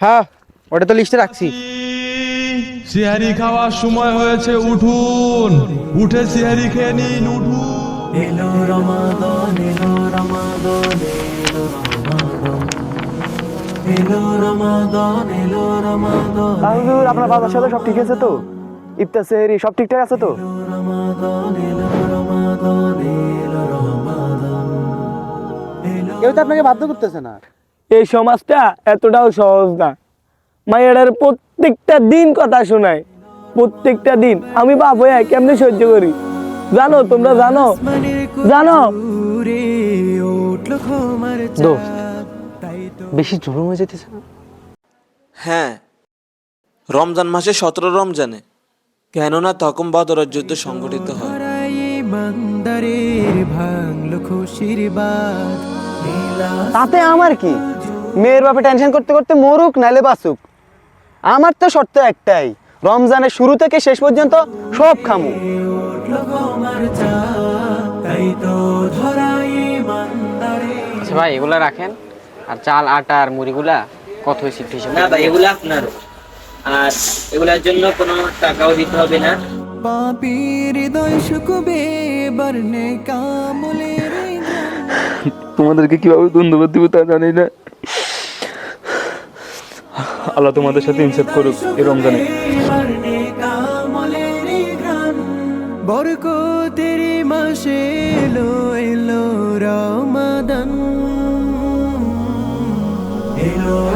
হ্যাঁ ওটা তো লিস্টে রাখছি। সিহারি খাওয়ার সময় হয়েছে উঠুন। উঠে সিহারি খেয়ে নিন উঠুন। এলো রমাদান এলো রমাদান এলো রমাদান। এলো রমাদান এলো রমাদান। হুজুর আপনার বাবার সাথে সব ঠিক আছে তো? ইফতার সেহরি সব ঠিকঠাক আছে তো? রমাদান এলো রমাদান এলো রমাদান। কেউ তো আপনাকে বাধ্য করতেছে না। এই সমাজটা এতটাও সহজ না। মায়েরার প্রত্যেকটা দিন কথা শোনায়। প্রত্যেকটা দিন। আমি বাপ হয়ে কেমনে সহ্য করি? জানো তোমরা জানো? জানো? বেশি জুলুম হয়ে যেতেছে না? হ্যাঁ রমজান মাসে সতেরো রমজানে। কেননা তখন বদরের যুদ্ধ সংগঠিত হয়। তাতে আমার কি? মেয়ের বাপে টেনশন করতে করতে মরুক নাইলে বাঁচুক। আমার তো শর্ত একটাই রমজানের শুরু থেকে শেষ পর্যন্ত সব খামু। আচ্ছা ভাই এগুলা রাখেন। আর চাল আটা আর মুড়িগুলা কত হয়েছে না ভাই এগুলো আপনার। আর এগুলোর জন্য কোনো টাকাও দিতে হবে না। পাপির হৃদয় শুকুবে বর্ণে কামলের তোমাদেরকে কীভাবে ধন্যবাদ দিব তা জানি না। আল্লাহ তোমাদের সাথে ইনসেপ্ট করুক এই রমজানে। বরকতের মাসে এলো এলো রমাদান। এলো এলো এলো